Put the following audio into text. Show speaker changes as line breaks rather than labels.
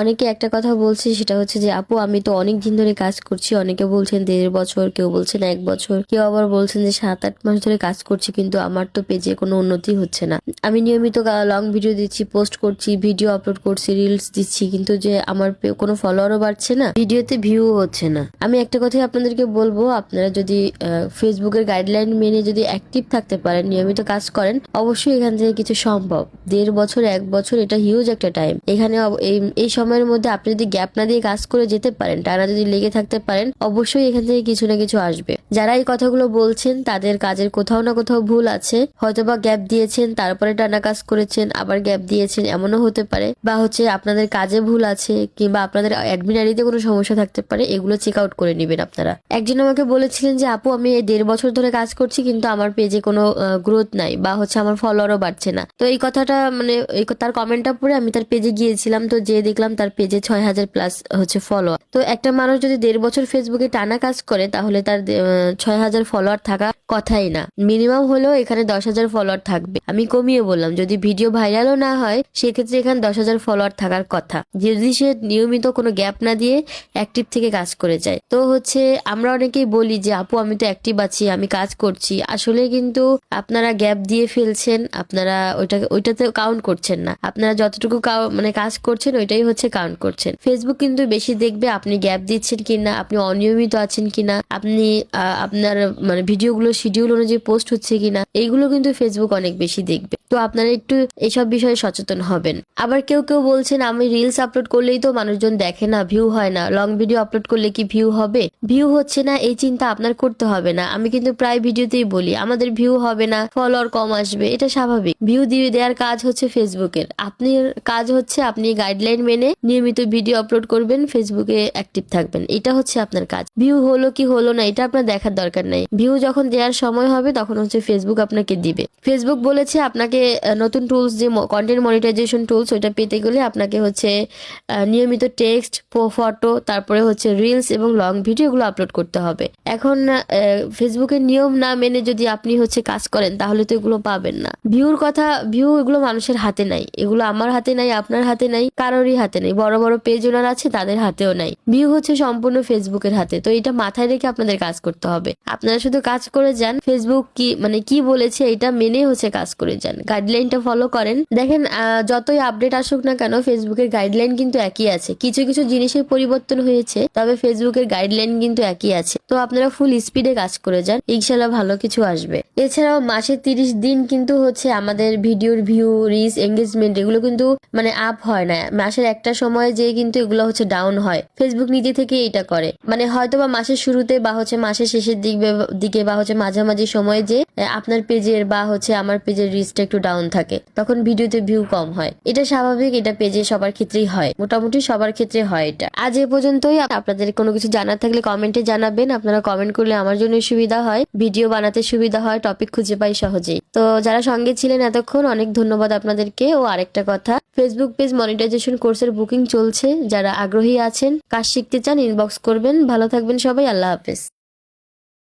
অনেকে একটা কথা বলছে, সেটা হচ্ছে যে, আপু, আমি তো অনেক দিন ধরে কাজ করছি। অনেকে বলছেন দেড় বছর, কেউ বলছেন এক বছর। কেউ আবার বলছেন যে সাত আট মাস ধরে কাজ করছি, কিন্তু আমার তো পেজে কোনো উন্নতি হচ্ছে না। আমি নিয়মিত লং ভিডিও দিচ্ছি পোস্ট করছি ভিডিও আপলোড করছি রিলস দিচ্ছি, কিন্তু যে, আমার কোনো ফলোয়ারও বাড়ছে না ভিডিওতে ভিউ হচ্ছে না। আমি একটা কথাই আপনাদেরকে বলব, আপনারা যদি ফেসবুকের গাইডলাইন মেনে যদি অ্যাক্টিভ থাকতে পারেন, নিয়মিত কাজ করেন, অবশ্যই এখান থেকে কিছু সম্ভব। দেড় বছর, এক বছর, এটা হিউজ একটা টাইম এখানে এই এই সময়ের মধ্যে আপনি যদি গ্যাপ না দিয়ে কাজ করে যেতে পারেন, টানা যদি লেগে থাকতে পারেন, অবশ্যই এখান থেকে কিছু না কিছু আসবে। যারা এই কথাগুলো বলছেন, তাদের কাজের কোথাও না কোথাও ভুল আছে। হয়তোবা গ্যাপ দিয়েছেন, তারপরে টানা কাজ করেছেন, আবার গ্যাপ দিয়েছেন, এমনও হতে পারে। বা হচ্ছে আপনাদের কাজে ভুল আছে, কিংবা আপনাদের অ্যাডমিন আইডিতে কোনো সমস্যা থাকতে পারে, এগুলো চেক আউট করে নেবেন আপনারা। একজন আমাকে বলেছিলেন যে, আপু, আমি এই দেড় বছর ধরে কাজ করছি, কিন্তু আমার পেজে কোনো গ্রোথ নাই, বা হচ্ছে আমার ফলোয়ারও বাড়ছে না। তো এই কথাটা মানে তার কমেন্টটা পড়ে আমি তার পেজে গিয়েছিলাম। তো যে দেখলাম তার পেজে ছয় হাজার প্লাস হচ্ছে ফলোয়ার তো একটা মানুষ যদি দেড় বছর ফেসবুকে টানা কাজ করে, তাহলে তার ছয় হাজার ফলোয়ার থাকা কথাই না। মিনিমাম হলেও এখানে দশ হাজার ফলোয়ার থাকবে। আমি কমিয়ে বললাম, যদি ভিডিও ভাইরালও না হয়, সেক্ষেত্রে এখানে দশ হাজার ফলোয়ার থাকার কথা। যদি সে নিয়মিত কোনো গ্যাপ না দিয়ে অ্যাক্টিভ থেকে কাজ করে যায়। তো হচ্ছে, আমরা অনেকেই বলি যে, আপু, আমি তো অ্যাক্টিভ আছি, আমি কাজ করছি। আসলে কিন্তু আপনারা গ্যাপ দিয়ে ফেলছেন, আপনারা ওইটাকে ওইটাতে কাউন্ট করছেন না। আপনারা যতটুকু মানে কাজ করছেন, ওইটাই হচ্ছে কাউন্ট করছেন। ফেসবুক কিন্তু বেশি দেখবে আপনি গ্যাপ দিচ্ছেন কিনা, আপনি অনিয়মিত আছেন কিনা, আপনি আপনার মানে ভিডিওগুলো শিডিউল অনুযায়ী পোস্ট হচ্ছে কিনা এইগুলো কিন্তু ফেসবুক অনেক বেশি দেখবে। তো আপনারা একটু এসব বিষয়ে সচেতন হবেন। আবার কেউ কেউ বলছেন, আমি রিলস আপলোড করলেই তো মানুষজন দেখে না ভিউ হয় না। লং ভিডিও আপলোড করলে কি ভিউ হবে? ভিউ হচ্ছে না, এই চিন্তা আপনার করতে হবে না। আমি কিন্তু প্রায় ভিডিওতেই বলি, আমাদের ভিউ হবে না ফলোয়ার কম আসবে, এটা স্বাভাবিক। ভিউ দিয়ে দেওয়ার কাজ হচ্ছে ফেসবুকের। আপনি কাজ হচ্ছে আপনি গাইডলাইন মেনে নিয়মিত ভিডিও আপলোড করবেন, ফেসবুকে অ্যাক্টিভ থাকবেন। এটা হচ্ছে আপনার কাজ। ভিউ হলো কি হলো না, এটা আপনার দেখার দরকার নেই। ভিউ যখন দেওয়ার সময় হবে, তখন হচ্ছে ফেসবুক আপনাকে দিবে। ফেসবুক বলেছে, আপনাকে আহ, নতুন টুলস যে কন্টেন্ট মনিটাইজেশন টুলস ওইটা পেতে গেলে আপনাকে হচ্ছে নিয়মিত টেক্সট ফটো তারপরে হচ্ছে রিলস এবং লং ভিডিও এগুলো আপলোড করতে হবে। এখন ফেসবুকের নিয়ম না মেনে যদি আপনি হচ্ছে কাজ করেন তাহলে তো এগুলো পাবেন না। ভিউর কথা ভিউ এগুলো মানুষের হাতে নাই। এগুলো আমার হাতে নাই আপনার হাতে নাই কারোরই হাতে নেই। বড় বড় পেজ ওনার আছে তাদের হাতেও নাই। ভিউ হচ্ছে সম্পূর্ণ ফেসবুকের হাতে। তো এটা মাথায় রেখে আপনাদের কাজ করতে হবে। আপনারা শুধু কাজ করে যান ফেসবুক কি মানে কি বলেছে এটা মেনে হচ্ছে কাজ করে যান। গাইডলাইনটা ফলো করেন। দেখেন যতই আপডেট আসুক না কেন ফেসবুকের গাইডলাইন কিন্তু একই আছে। কিছু কিছু জিনিসের পরিবর্তন হয়েছে, তবে ফেসবুকের গাইডলাইন কিন্তু একই আছে। তো আপনারা ফুল স্পিডে কাজ করে যান, ইনশাল্লাহ ভালো কিছু আসবে। এছাড়াও মাসে তিরিশ দিন কিন্তু হচ্ছে আমাদের ভিডিওর ভিউ রিচ এঙ্গেজমেন্ট এগুলো কিন্তু মানে আপ হয় না। মাসের একটা সময় যে কিন্তু এগুলো হচ্ছে ডাউন হয়। ফেসবুক নিজে থেকে এটা করে। মানে হয়তো বা মাসের শুরুতে বা হচ্ছে মাসের শেষের দিক দিকে বা হচ্ছে মাঝামাঝি সময়ে যে আপনার পেজের বা হচ্ছে আমার পেজের রিচটা একটু ডাউন থাকে, তখন ভিডিওতে ভিউ কম হয়। এটা স্বাভাবিক, এটা পেজে সবার ক্ষেত্রেই হয়। মোটামুটি সবার ক্ষেত্রে হয় এটা। আজ এ পর্যন্তই। আপনাদের কোনো কিছু জানার থাকলে কমেন্টে জানাবেন। আপনারা কমেন্ট করলে আমার জন্য সুবিধা হয়। ভিডিও বানাতে সুবিধা হয় টপিক খুঁজে পাই সহজেই। তো যারা সঙ্গে ছিলেন এতক্ষণ, অনেক ধন্যবাদ আপনাদেরকে। ও আরেকটা কথা ফেসবুক পেজ মনিটাইজেশন কোর্সের বুকিং চলছে। যারা আগ্রহী আছেন, কাজ শিখতে চান ইনবক্স করবেন। ভালো থাকবেন সবাই, আল্লাহ হাফেজ।